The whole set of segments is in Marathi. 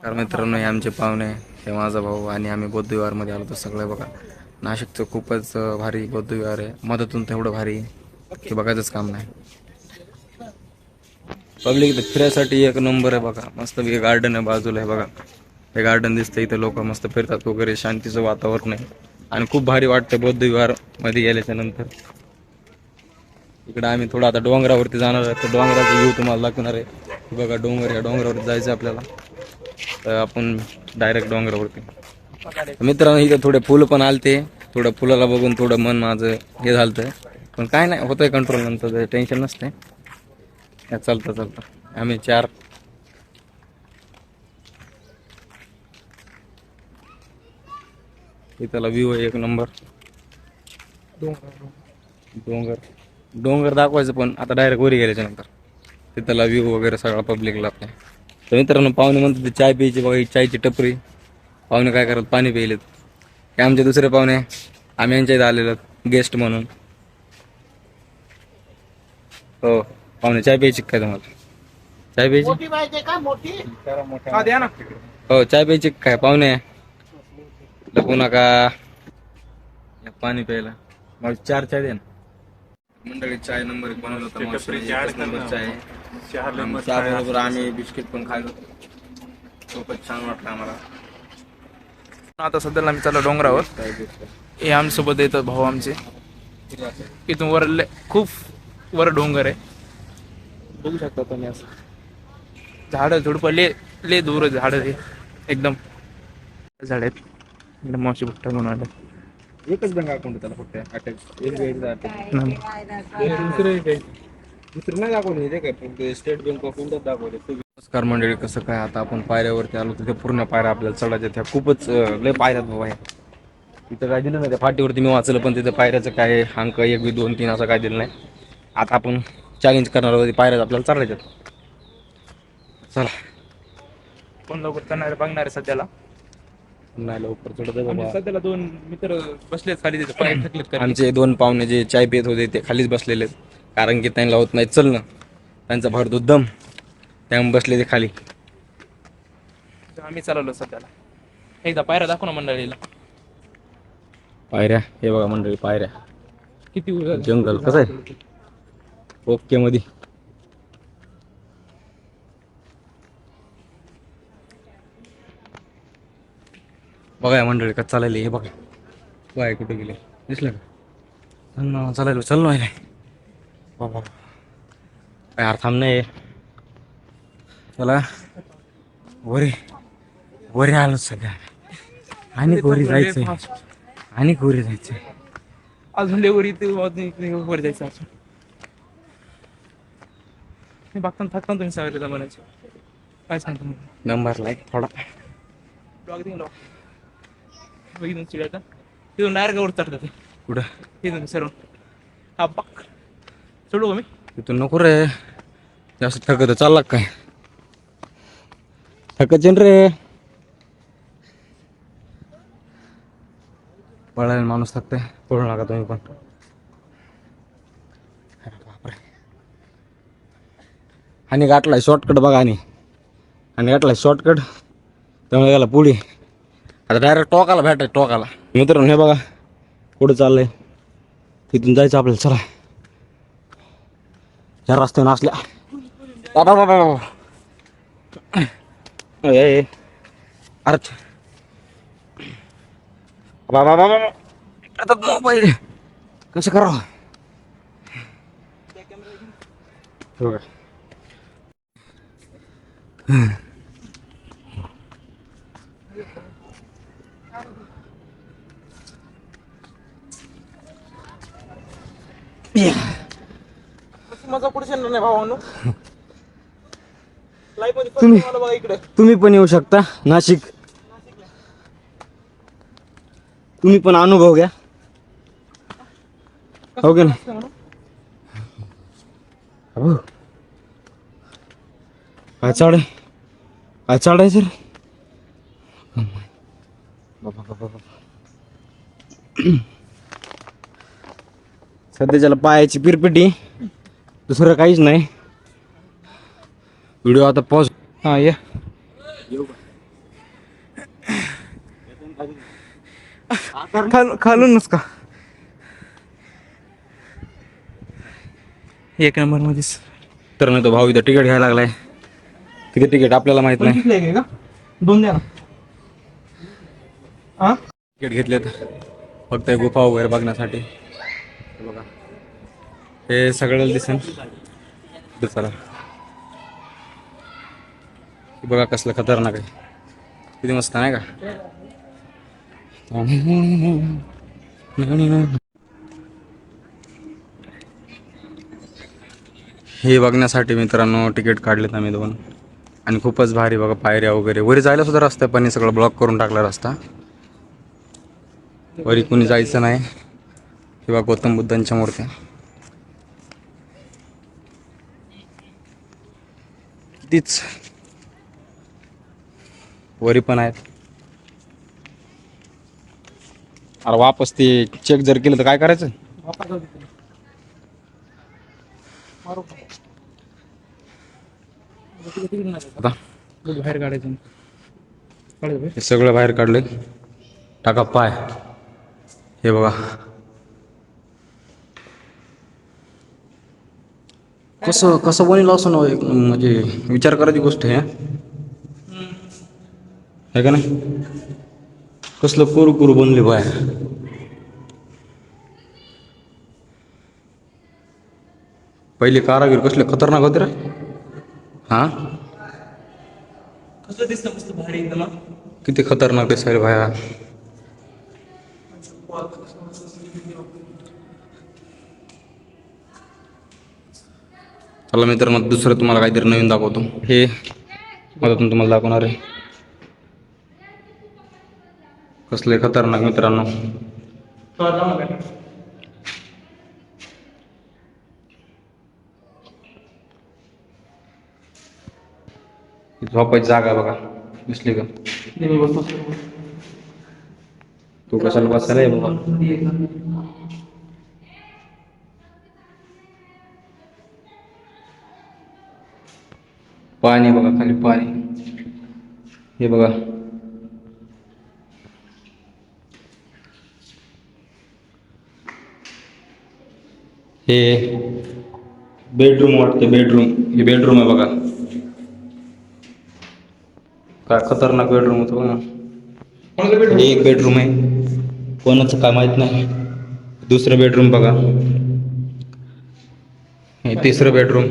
कारण मित्रांनो हे आमचे पाहुणे हे माझा भाऊ आणि आम्ही बौद्धविहारमध्ये आलो तर सगळे बघा. नाशिकचं खूपच भारी बौद्धविहार आहे. मधातून तेवढं भारी की बघायचंच काम नाही. पब्लिक इथं फिरायसाठी एक नंबर आहे बघा. मस्त गार्डन आहे बाजूला आहे बघा. हे गार्डन दिसतं इथं लोक मस्त फिरतात वगैरे शांतीचं वातावरण आहे. आणि खूप भारी वाटतं बौद्ध गेल्याच्यानंतर. इकडे आम्ही थोडं आता डोंगरावरती जाणार आहे. तर डोंगराचा व्ह्यू तुम्हाला दाखवणार आहे. बघा डोंगर या डोंगरावरती जायचं आहे आपल्याला. तर आपण डायरेक्ट डोंगरावरती. मित्रांनो इथं थोडे फुलं पण आलते. थोडं फुलाला बघून थोडं मन माझं हे झालं पण काय नाही होतंय कंट्रोल नंतर टेन्शन नसते. चालतं चालतं. आम्ही चार. इथला व्ह्यू आहे एक नंबर डोंगर. डोंगर दाखवायचं पण आता डायरेक्ट वरी गेल्याच्यानंतर. तिथला व्ह्यू वगैरे सगळा पब्लिकला आपल्या. तर मित्रांनो पाहुणे म्हणतात ते चाय प्यायची बघा ही चायची टपरी. पाहुणे काय करत पाणी प्यायलेत. हे आमचे दुसरे पाहुणे आम्ही यांच्या इथं आलेलो गेस्ट म्हणून. हो पाहुणे चाय प्यायची काय तुम्हाला? चाय प्यायची? मोठी पाहिजे का मोठी? हा द्या ना. हो चाय प्यायची काय पाहुणे? लपू नका. या पाणी प्यायला. मग चार चाय दे ना. मंडळी चाय नंबर एक बनवला होता मस्त त्याबरोबर आम्ही बिस्किट पण खाल्लो खूपच छान वाटलं आम्हाला. आता सध्याला आम्ही चाललो डोंगरावर. हे आमच्यासोबत येतात भाऊ आमचे. इथून वर लय- खूप वर डोंगर आहे. बघू शकता तुम्ही असं. झाडं झुडपं ले ले दूर झाडं हे. एकदम. झाड आहेत. एकदम मावशी भुट्टा घेऊन आले एकच बँक अकाउंट त्याला फक्त अटॅच एक दुसरं नाही दाखवलं हे काय फक्त स्टेट बँक ऑफ इंडिया दाखवले नमस्कार मंडळी कसं काय? आता आपण पायऱ्यावरती आलो. तिथे पूर्ण पायऱ्या आपल्याला चढायच्या. त्या खूपच अं, लय पायऱ्यात भाऊ आहे तिथं काय दिलं नाही त्या फाटीवरती मी वाचलं पण तिथं पायऱ्याचं काय अंक एक बी दोन तीन असं काय दिलं नाही. आता आपण चॅलेंज करणार आहोत पायऱ्यात आपल्याला चढायच्यात चला. कोण लवकर करणारे बघणारे सध्याला. नाही लवकर चढत आहे बाबा. सध्याला दोन मित्र बसलेत खाली तिथे. पाय थकलेत. आमचे दोन पाहुणे जे चाय पित होते ते खालीच बसलेले आहेत. कारण की त्यांना होत नाही. चलणं त्यांचा भरतो दम. त्यामुळे बसले ते खाली. आम्ही चालवलो सध्याला. एकदा पायऱ्या दाखव ना मंडळीला. पायऱ्या? हे बघा मंडळी पायऱ्या. किती जंगल कसं आहे? ओके मध्ये बघा या मंडळी का चालायला हे बघा. बाय कुठे गेले? दिसलं का? चल ना चालायला चल ना काय यार थांब नाही चला. वरे वरे आलो सगळ्या. आणि वरी जायचंय आणि वरी जायचंय अजून लेवर वर जायचं अजून मी बघताना थकताना तुम्ही सांगितलं म्हणायचे. काय सांगतो नंबर लाईक थोडा. ब्लॉग दे ब्लॉग इथून चिडायचा तिथून डायरेक्ट वर चढतात ते. कुठं? तिथून सर्व. हा बघ. चढू का मी? तिथून नको रे. जास्त थकत चालला काय? थकत रे. पळायला माणूस थकते पळू नका तुम्ही पण. बापरे. आणि गाठलाय शॉर्टकट बघा आणि. आणि गाठलाय शॉर्टकट त्यामुळे गेला पुढे. आता डायरेक्ट टोकाला भेटाय टोकाला. मित्रांनो हे बघा. पुढे चाललंय. तिथून जायचं आपल्याला. चला. या रस्त्यावर असल्या बाबा बाबा बाबा ए, ए. अरे छ. बाबा बाबा बाबा. आता मोबाईल कसं करावं पुढे नाही भावानो लाईफमध्ये तुम्ही- मला बघा इकडे. तुम्ही पण येऊ शकता. नाशिक. तुम्ही पण अनुभव घ्या. हो की नाही? हो काय चाड काय चाडायचं रे बाबा, बाबा, बाबा. सध्याच्याला पायाची पिरपिटी. दुसरं काहीच नाही. व्हिडिओ आता पॉज हा या. खाल खालूनच का? एक नंबर मध्येच. तर नाही तो भाऊ इथं तिकीट घ्यायला लागलाय. किती तिकीट आपल्याला माहीत नाही. का? दोन द्या ना. हा? तिकीट घेतलेत. फक्त हे गुफा वगैरे बघण्यासाठी. हे बघा. हे सगळं दिसेल चला बघा कसलं खतरनाक आहे. किती मस्त नाही का? हे बघण्यासाठी मित्रांनो तिकीट काढलेत आम्ही दोन. आणि खूपच भारी बघा पायऱ्या वगैरे. वरी जायला सुद्धा रस्ता आहे पण हे सगळं ब्लॉक करून टाकला रस्ता. वरी कुणी जायचं नाही. किंवा गौतम बुद्धांच्या मूर्त्या. तीच. वरी पण आहेत. अरे वापस ते चेक जर केलं तर काय करायचं? आता. बाहेर काढायचं काढायचं हे सगळं बाहेर काढलंय. टाका पाय. हे बघा. कसं कसं बनेल असं ना एक म्हणजे विचार करायची गोष्ट आहे हं? है का नाही? कसलं कुरू कुरू बनले बाय पहिले कारागीर कसले खतरनाक होते रे? हां? कसं दिसतं मस्त भारी एकदम? किती खतरनाक दिसायला भाया चला मित्रांनो दुसरं तुम्हाला काहीतरी नवीन दाखवतो. हे मधातून तुम्हाला दाखवणार आहे. कसले खतरनाक मित्रांनो. झोपायची जागा बघा दिसली का? तू कशाला बसायला आहे बाबा? पाणी बघा खाली पाणी. हे बघा. हे बेडरूम वाटते बेडरूम हे बेडरूम आहे बघा. काय खतरनाक बेडरूम होतं बघा. हे एक बेडरूम आहे. कोणाचं काय माहीत नाही. दुसरं बेडरूम बघा. हे तिसरं बेडरूम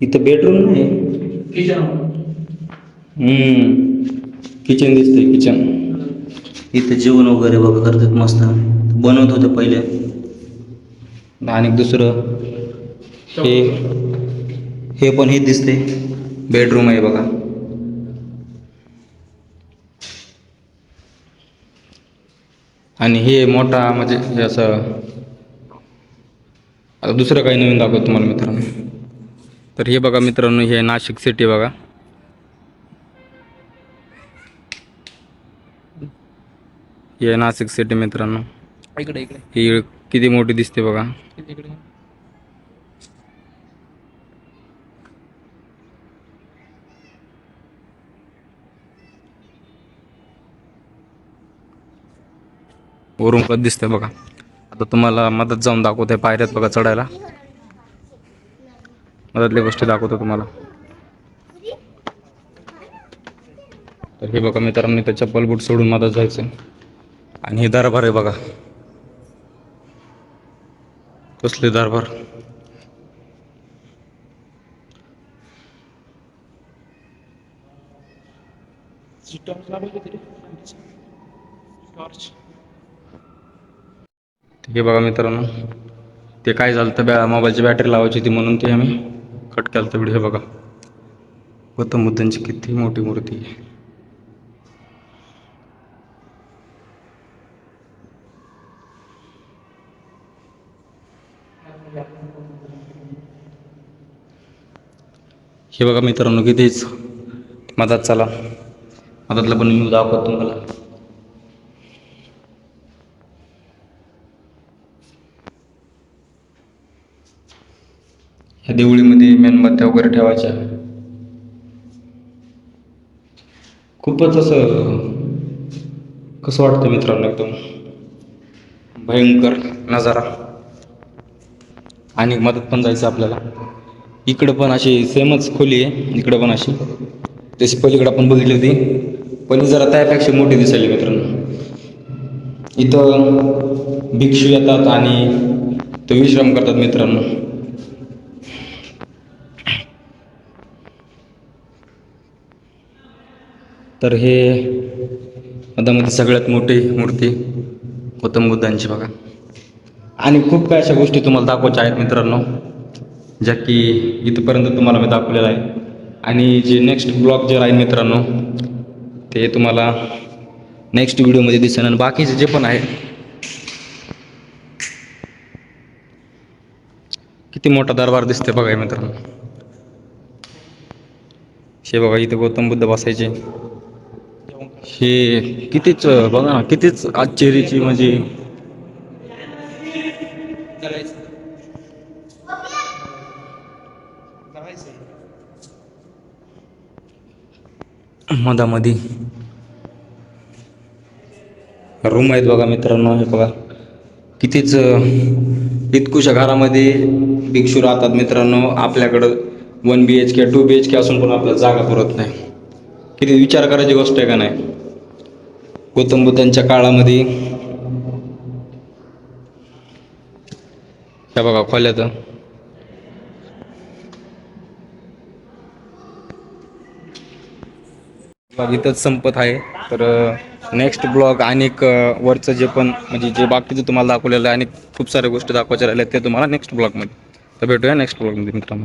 इथं बेडरूम नाही. किचन दिसतंय किचन इथं जेवण वगैरे बघा करतात मस्त. बनवत होते पहिले. आणि दुसरं? हे. हे पण हे दिसते बेडरूम आहे बघा. आणि हे मोठा म्हणजे असं आता दुसरं काही नवीन दाखवतो तुम्हाला मित्रांनो. तर हे बघा मित्रांनो हे नाशिक सिटी बघा. हे नाशिक सिटी मित्रांनो. इकडे इकडे. ही किती मोठी दिसते बघा. इकडे वरून कधी दिसतंय बघा. आता तुम्हाला मदत जाऊन दाखवते पायऱ्यात बघा चढायला. मदतल्या गोष्टी दाखवतो तुम्हाला. तर हे बघा मित्रांनो इथं चप्पल बूट सोडून मधात जायचं आणि हे दरबार आहे बघा. कसले दरबार? हे बघा मित्रांनो ते काय झालं तर बॅ मोबाईलची बॅटरी लावायची होती म्हणून ते आम्ही कट केलं तर व्हिडिओ बघा. गौतम बुद्धांची किती मोठी मूर्ती आहे. हे बघा मित्रांनो कितीच? मदत चला. मदतला पण मी दाखवतो तुम्हाला. ह्या देवळीमध्ये मेणबत्त्या वगैरे ठेवायच्या. खूपच असं कसं वाटतं मित्रांनो एकदम? भयंकर नजारा. आणि मदत पण जायचं आपल्याला. इकडं पण अशी सेमच खोली आहे इकडं पण अशी. तशी पलीकडं आपण बघितली होती. पण जरा त्यापेक्षा मोठी दिसायली मित्रांनो. इथं भिक्षू येतात आणि ते विश्राम करतात मित्रांनो. तर हे मधामध्ये सगळ्यात मोठी मूर्ती गौतम बुद्धांची बघा. आणि खूप काय अशा गोष्टी तुम्हाला दाखवायच्या आहेत मित्रांनो ज्या की इथपर्यंत तुम्हाला मी दाखवलेलं आहे आणि जे नेक्स्ट ब्लॉग जे राहील मित्रांनो ते तुम्हाला नेक्स्ट व्हिडिओमध्ये दिसेल. आणि बाकीचे जे पण आहे किती मोठा दरबार दिसते बघा मित्रांनो. हे बघा इथे गौतम बुद्ध बसायचे. हे कितीच बघा ना कितीच आश्चर्याची म्हणजे मधामध्ये. रूम आहेत बघा मित्रांनो हे बघा. कितीच इतकुशा घरामध्ये भिक्षू राहतात मित्रांनो. आपल्याकडं one B H K two B H K असून पण आपल्याला जागा पुरत नाही. किती विचार करायची गोष्ट आहे का नाही? गौतम बुद्धांच्या काळामध्ये. हे बघा खोल्यात. ब्लॉग इथंच संपत आहे. तर नेक्स्ट ब्लॉग आणि वरचं जे पण म्हणजे जे बाकीचं तुम्हाला दाखवलेलं आहे आणि खूप साऱ्या गोष्टी दाखवायच्या राहिल्या ते तुम्हाला नेक्स्ट ब्लॉगमध्ये तर भेटूया नेक्स्ट ब्लॉगमध्ये मित्रांनो.